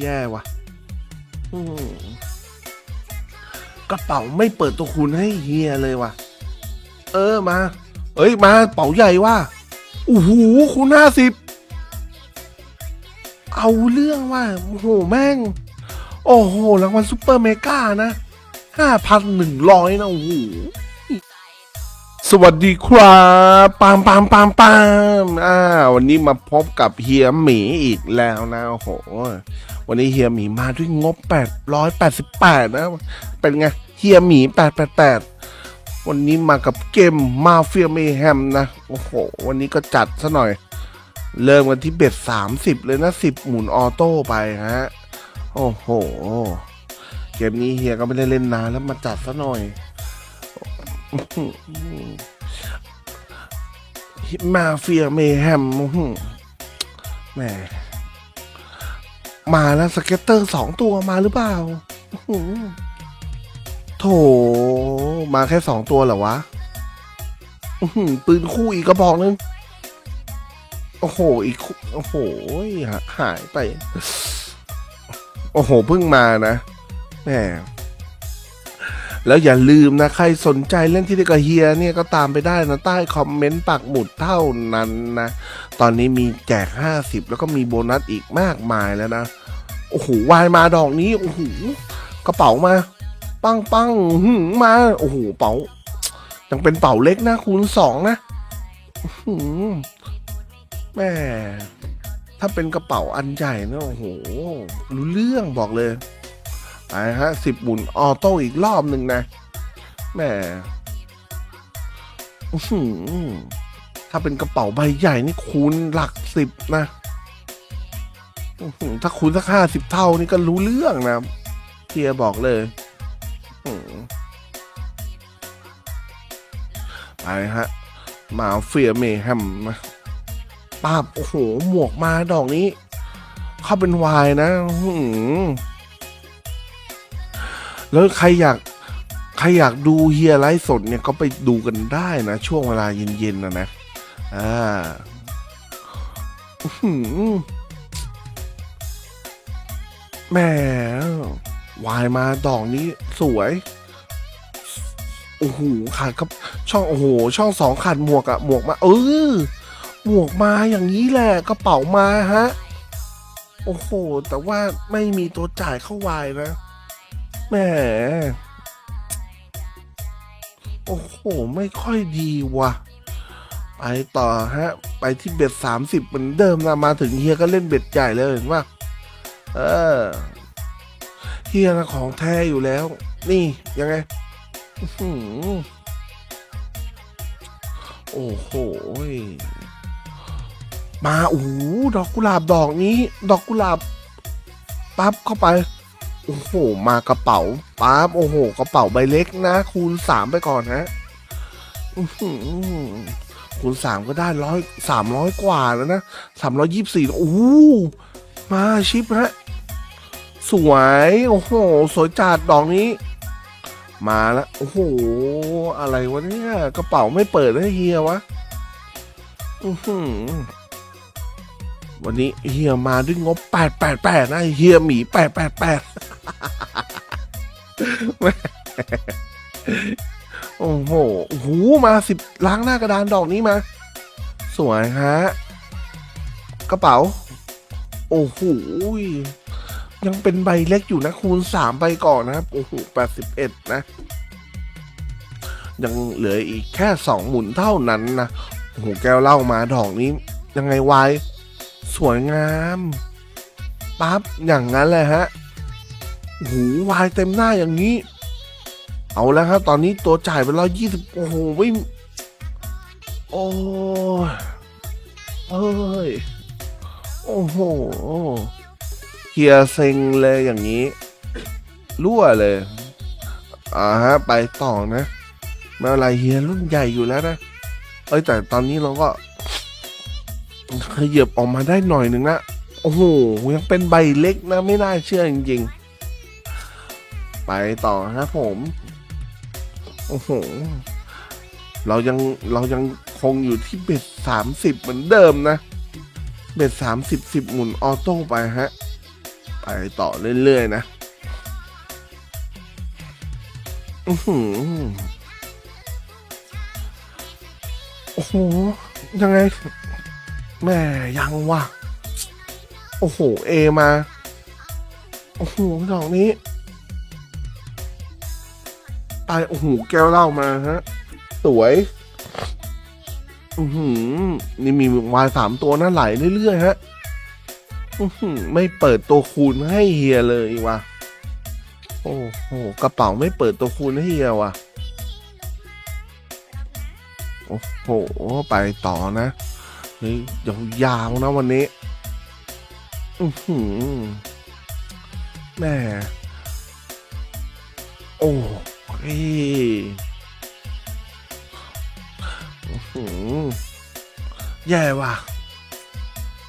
แย่ว่ะอืมกระเป๋าไม่เปิดตัวคูณให้เฮียเลยว่ะ เออมา เอ้ยมาเป๋าใหญ่ว่ะโอ้โหคูณห้าสิบเอาเรื่องว่ะโอ้โหแม่ง โอ้โหรางวัลซุปเปอร์เมกานะห้าพันหนึ่งร้อยนะโอ้โห สวัสดีครับปามปามปามปามอ่า วันนี้มาพบกับเฮียหมีอีกแล้วนะโอ้โห วันนี้เฮียหมีมาด้วยงบ 888 นะ เป็นไง เฮียหมี 888 วันนี้มากับเกมมาเฟียเมแฮมนะ โอ้โห วันนี้ก็จัดซะหน่อย เริ่มกันที่เบ็ด 30 เลยนะ 10 หมุนออโต้ไปฮะ โอ้โห เกมนี้เฮียก็ไม่ได้เล่นนานแล้วมาจัดซะหน่อย มาเฟียเมแฮมแหมมาแล้วสเก็ตเตอร์สองตัวมาหรือเปล่าโถ มาแค่สองตัวเหรอวะปืนคู่อีกกระบอกนึง โอ้โห อีก โอ้โหหาหายไป โอ้โห เพิ่งมานะแหม แล้วอย่าลืมนะใครสนใจเล่นที่เดียวกับเฮียเนี่ยก็ตามไปได้นะใต้คอมเมนต์ปักหมุดเท่านั้นนะ ตอนนี้มีแจก 50 แล้วก็มีโบนัสอีกมากมายแล้วนะ โอ้โหวายมาดอกนี้โอ้โหกระเป๋ามา ปังปังมาโอ้โหเป๋ายังเป็นเป๋าเล็กนะคูณสองนะแม่ถ้าเป็นกระเป๋าอันใหญ่นะโอ้โหรู้เรื่องบอกเลย ไปฮะสิบหมุนออโต้อีกรอบหนึ่งนะแหมถ้าเป็นกระเป๋าใบใหญ่นี่คูณหลักสิบนะถ้าคูณสักห้าสิบเท่านี่ก็รู้เรื่องนะเทียบอกเลยไปฮะ มาเฟียเมแฮมนะป้าบโอ้โห หมวกมาดอกนี้ เข้าเป็นวายนะ อื แล้วใครอยากใครอยากดูเฮียไลฟ์สดเนี่ยก็ไปดูกันได้นะ ช่วงเวลาเย็นๆนะนะอ่าแหมวายมาดอกนี้สวย โอ้โหขาดครับ ช่องโอ้โห ช่องสองขาดหมวกอะหมวกมา เออ หมวกมาอย่างนี้แหละกระเป๋ามาฮะ โอ้โห แต่ว่าไม่มีตัวจ่ายเข้าวายนะ แหม โอ้โห ไม่ค่อยดีว่ะ ไปต่อฮะ ไปที่เบ็ดสามสิบเหมือนเดิมนะมาถึงเฮียก็เล่นเบ็ดใหญ่เลยเห็นป่ะเออ เฮียนะของแท้อยู่แล้ว นี่ยังไงโอ้โห มาโอ้ดอกกุหลาบดอกนี้ ดอกกุหลาบปั๊บเข้าไป โอ้โหมากระเป๋าปั๊บโอ้โห กระเป๋าใบเล็กนะ คูณสามไปก่อนฮะคูณสามก็ได้ร้อยสามร้อยกว่าแล้วนะสามร้อยยี่สิบสี่โอ้มาชิปฮะ สวย โอ้โห สวยจัดดอกนี้ มาแล้วโอ้โห อะไรวะเนี่ยกระเป๋าไม่เปิดให้เฮียวะวันนี้เฮียมาด้วยงบ888นะเฮียหมี888 โอ้โหโอ้โหมาสิบล้างหน้ากระดานดอกนี้มา สวยฮะ กระเป๋า โอ้โหยังเป็นใบเล็กอยู่นะ คูณสามไปก่อนนะครับ โอ้โห81นะ ยังเหลืออีกแค่สองหมุนเท่านั้นนะ โอ้โห แก้วเหล่ามาดอกนี้ ยังไงวาย สวยงาม ปั๊บ อย่างนั้นเลยฮะ หูวายเต็มหน้าอย่างนี้ เอาแล้วครับ ตอนนี้ตัวจ่ายไปร้อยยี่สิบโอ้โหวิ่โอ้ยเอ้ยโอ้โหเฮียเซ็งเลยอย่างนี้ รั่วเลย อ่าฮะ ไปต่อนะไม่เป็นไรเฮียรุ่นใหญ่อยู่แล้วนะ เอ้ยแต่ตอนนี้เราก็ขยับออกมาได้หน่อยหนึ่งนะ โอ้โห ยังเป็นใบเล็กนะ ไม่น่าเชื่อจริงๆ ไปต่อครับผม โอ้โห เรายังเรายังคงอยู่ที่เบ็ดสามสิบเหมือนเดิมนะ เบ็ดสามสิบสิบหมุนออโต้ไปฮะ ไปต่อเรื่อย ๆ นะอือหือโอ้โห ยังไง แม่ยังวะโอ้โห เอมา โอ้โหดอกนี้ ไปโอ้โหแก้วเหล้ามาฮะ สวย อือหือ นี่มีวายสามตัวน่าไหลเรื่อยๆฮะ อือหือ ไม่เปิดตัวคูณให้เฮียเลยว่ะ โอ้โหกระเป๋าไม่เปิดตัวคูณให้เฮียว่ะ โอ้โห ไปต่อนะเฮ้ยยาวๆนะวันนี้ อือหือแม่ โอ้ แย่ว่ะ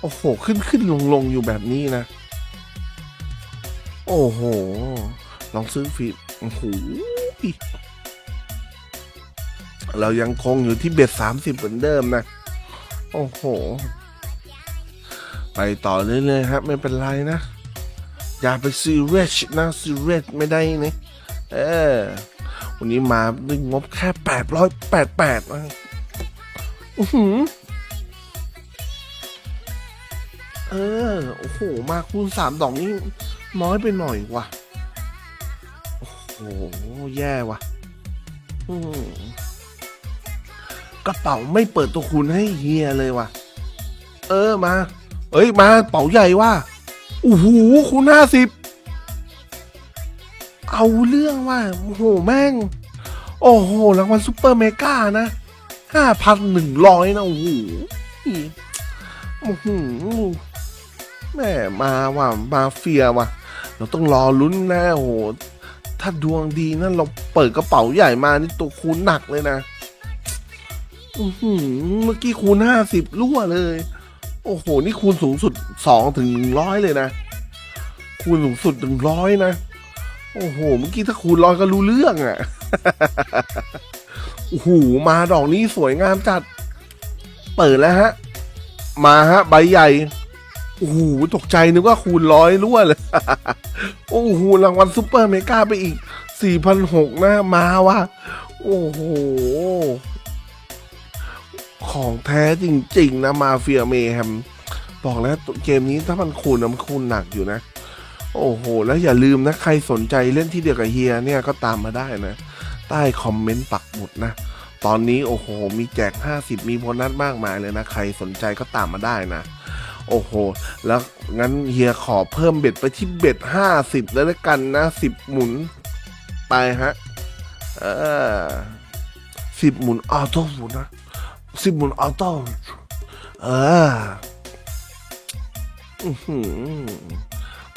โอ้โห ขึ้นขึ้นลงลงอยู่แบบนี้นะ โอ้โห ลองซื้อฟีดโอ้โหเรายังคงอยู่ที่เบ็ดสามสิบเหมือนเดิมนะ โอ้โห ไปต่อเรื่อยๆครับ ไม่เป็นไรนะ อย่าไปซีเรียสนะซีเรียสไม่ได้นี่เออ วันนี้มาด้วยงบแค่แปดร้อยแปดแปดอือหือเออ โอ้โห มาคูณสามดอกนี้น้อยไปหน่อยว่ะ โอ้โห แย่ว่ะกระเป๋าไม่เปิดตัวคูณให้เฮียเลยว่ะ เออมา เอ้ย มาเป๋าใหญ่ว่ะโอ้โหคูณห้าสิบ เอาเรื่องว่ะโอ้โหแม่ง โอ้โหรางวัลซุปเปอร์เมกานะห้าพันหนึ่งร้อยนะโอ้โหโอ้โหแม่มาว่ะมาเฟียว่ะ เราต้องรอลุ้นนะโอ้โหถ้าดวงดีนะเราเปิดกระเป๋าใหญ่มานี่ตัวคูณหนักเลยนะอือหือเมื่อกี้คูณห้าสิบรั่วเลย โอ้โห นี่คูณสูงสุดสองถึงหนึ่งร้อยเลยนะ คูณสูงสุดถึงร้อยนะ โอ้โห เมื่อกี้ถ้าคูณร้อยก็รู้เรื่องอะ่ะ โอ้โห มาดอกนี้สวยงามจัด เปิดแล้วฮะ มาฮะ ใบใหญ่ โอ้โห ตกใจนึกว่าคูณร้อยรั่วเลย โอ้โห รางวัลซุปเปอร์เมกาไปอีกสี่พันหกนะ มาว่ะ โอ้โห ของแท้จริง ๆ นะ มาเฟียเมแฮม บอกแล้วเกมนี้ถ้ามันคูณนะมันคูณหนักอยู่นะ โอ้โห แล้วอย่าลืมนะ ใครสนใจเล่นที่เดียวกับเฮียเนี่ยก็ตามมาได้นะ ใต้คอมเมนต์ปักหมุดนะ ตอนนี้โอ้โห มีแจก 50 มีโบนัสมากมายเลยนะ ใครสนใจก็ตามมาได้นะ โอ้โห แล้วงั้นเฮียขอเพิ่มเบ็ดไปที่เบ็ด 50 แล้วละกันนะ 10 หมุน ไปฮะ เออสิบหมุนออโต้หมุนนะสิบหมุนออโต้เออ อือหือ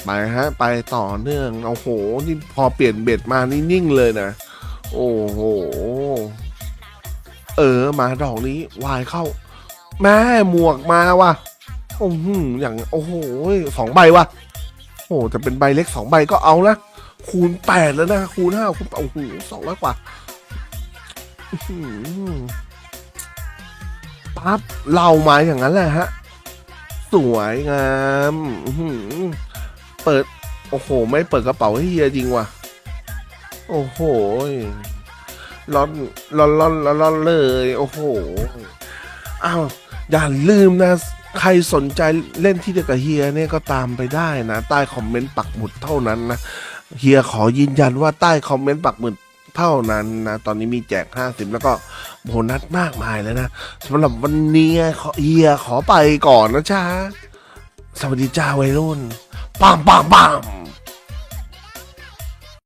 ไปฮะ ไปต่อเนื่องโอ้โห นี่พอเปลี่ยนเบ็ดมานี่นิ่งเลยนะ โอ้โห เออ มาดอกนี้วายเข้า แม่หมวกมาว่ะโอ้โหอย่างโอ้โหสองใบว่ะโอ้แต่เป็นใบเล็กสองใบก็เอาละคูณแปดแล้วนะ คูณห้าคูณโอ้โหสองร้อยกว่าปั๊บเรามาอย่างนั้นแหละฮะ สวยงามอื เปิด โอ้โห ไม่เปิดกระเป๋าให้เฮียจริงว่ะ โอ้โหร้อนร้อนร้อนร้อนเลย โอ้โห อ้าว อย่าลืมนะ ใครสนใจเล่นที่เดียวกับเฮียเนี่ยก็ตามไปได้นะ ใต้คอมเมนต์ปักหมุดเท่านั้นนะ เฮียขอยืนยันว่าใต้คอมเมนต์ปักหมุดเท่านั้นนะ ตอนนี้มีแจก 50 แล้วก็โบนัสมากมายเลยนะสำหรับวันนี้เฮียขอไปก่อนนะจ๊ะสวัสดีจ้าวัยรุ่น Bam bam bam.